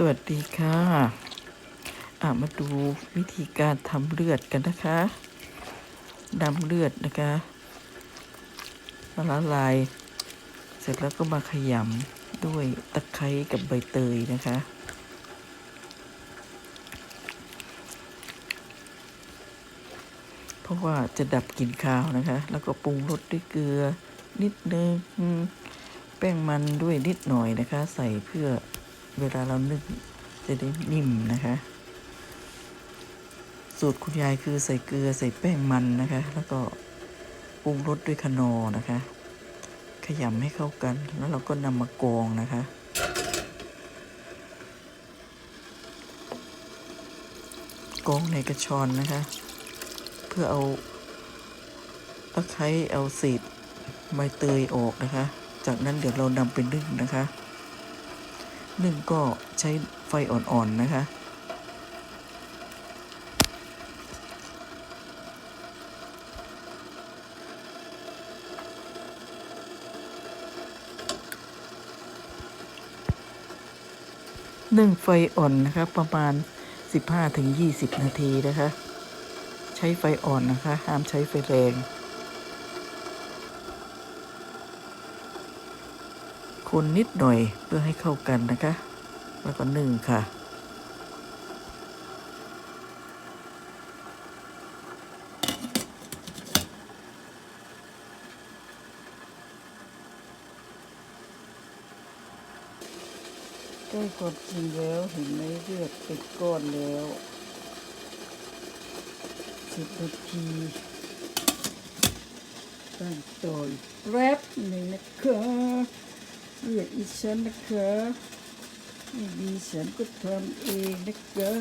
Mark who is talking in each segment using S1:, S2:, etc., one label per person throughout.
S1: สวัสดีค่ะ อะมาดูวิธีการทำเลือดกันนะคะดำเลือดนะคะมาละลาย เสร็จแล้วก็มาขยำด้วยตะไคร้กับใบเตยนะคะ เพราะว่าจะดับกลิ่นคาวนะคะ แล้วก็ปรุงรสด้วยเกลือนิดนึง แป้งมันด้วยนิดหน่อยนะคะ ใส่เพื่อ เวลาเรานึ่งจะได้นิ่มนะคะ สูตรคุณยายคือใส่เกลือใส่แป้งมันนะคะ แล้วก็ปรุงรสด้วยคนอนะคะ ขยำให้เข้ากัน แล้วเราก็นำมากรองนะคะกรองในกระชอนนะคะ เพื่อเอาตะไคร้เอาเศษใบเตยออกนะคะ จากนั้นเดี๋ยวเรานำไปนึ่งนะคะ นึ่งก็ใช้ไฟอ่อนๆนะคะ นึ่งไฟอ่อนนะคะประมาณ 15-20 นาทีนะคะ ใช้ไฟอ่อนนะคะ ห้ามใช้ไฟแรง คนนิดหน่อยเพื่อให้เข้ากันนะคะ แล้วก็นึ่งค่ะ ใกล้ความจริงแล้วเห็นไหมเลือดเป็นก้อนแล้วสิบนาทีตั้งต่ออีกแป๊บหนึ่งนะคะ เลือดอีฉันนะคะไม่ดีฉันก็ทำเองนะคะ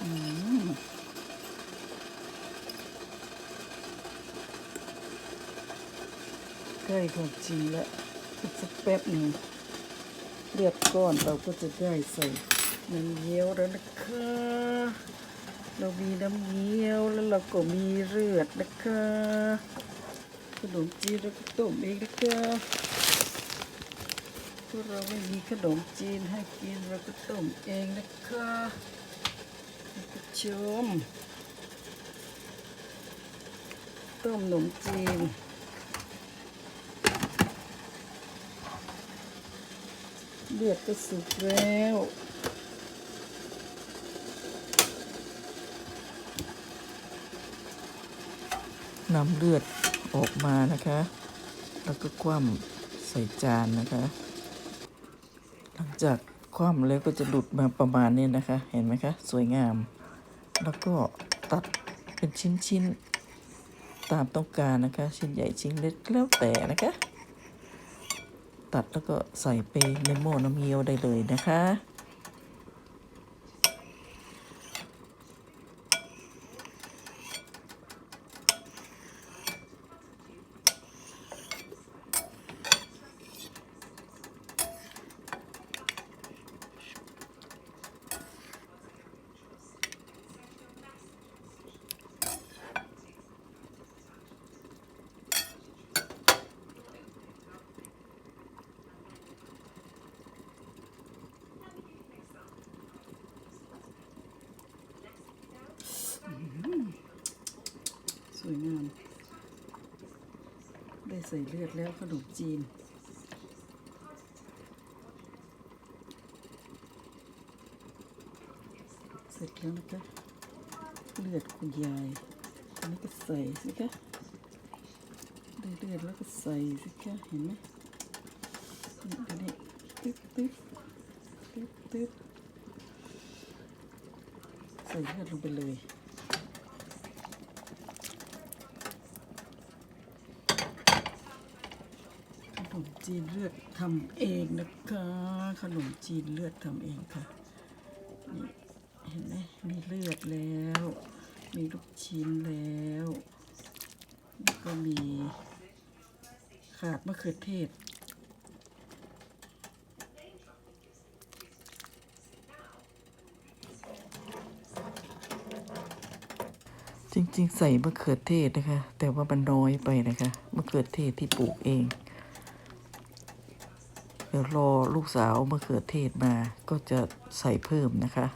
S1: อืมใกล้ความจริงแล้วอีกสักแป๊บหนึ่งเลือดก้อนเราก็จะได้ใส่น้ำเยียวแล้วนะคะ เรามีน้ำเยียวแล้วเราก็มีเลือดนะคะขนมจีนเราก็ต้มเองนะคะเพราเราไม่มีขนมจีนให้กินเราก็ต้มเองนะคะท่านผู้ชมต้มขนมจีนเลือดก็สุกแล้ว นำเลือดออกมานะคะ แล้วก็คว่ำใส่จานนะคะ หลังจากคว่ำแล้วก็จะหลุดมาประมาณนี้นะคะ เห็นไหมคะ สวยงาม แล้วก็ตัดเป็นชิ้นๆ ตามต้องการนะคะ ชิ้นใหญ่ชิ้นเล็กแล้วแต่นะคะ ตัดแล้วก็ใส่ไปในหม้อน้ำเงี้ยวได้เลยนะคะ สวยงาม ได้ ใส่เลือดแล้วขนมจีน เสร็จแล้วนะคะเลือดคุณยายอันนี้ก็ใส่สิคะได้เลือดแล้วก็ใส่สิคะเห็นไหมอันนี้ตึ๊บตึ๊บตึ๊บตึ๊บใส่เลือดลงไปเลย นมจีนเลือดทำเองนะคะ ขนมจีนเลือดทำเองค่ะนี่เห็นไหมมีเลือดแล้ว มีลูกชิ้นแล้วแล้วก็มีขาดมะเขือเทศจริงๆ ใส่มะเขือเทศนะคะ แต่ว่ามันน้อยไปนะคะมะเขือเทศที่ปลูกเอง เดี๋ยวรอลูกสาวมะเขือเทศมาก็จะใส่เพิ่มนะคะ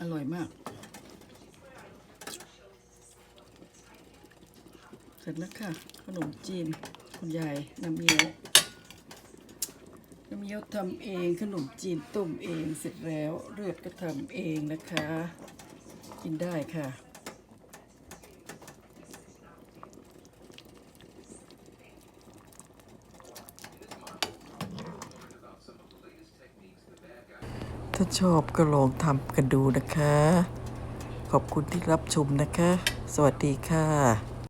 S2: อร่อยมาก เสร็จแล้วค่ะ ขนมจีน คุณยายน้ำเงี้ยวน้ำเงี้ยวทำเองขนมจีนต้มเองเสร็จแล้วเลือดก็ทำเองนะคะ กินได้ค่ะ
S1: ถ้าชอบก็ลองทำกันดูนะคะ ขอบคุณที่รับชมนะคะ สวัสดีค่ะ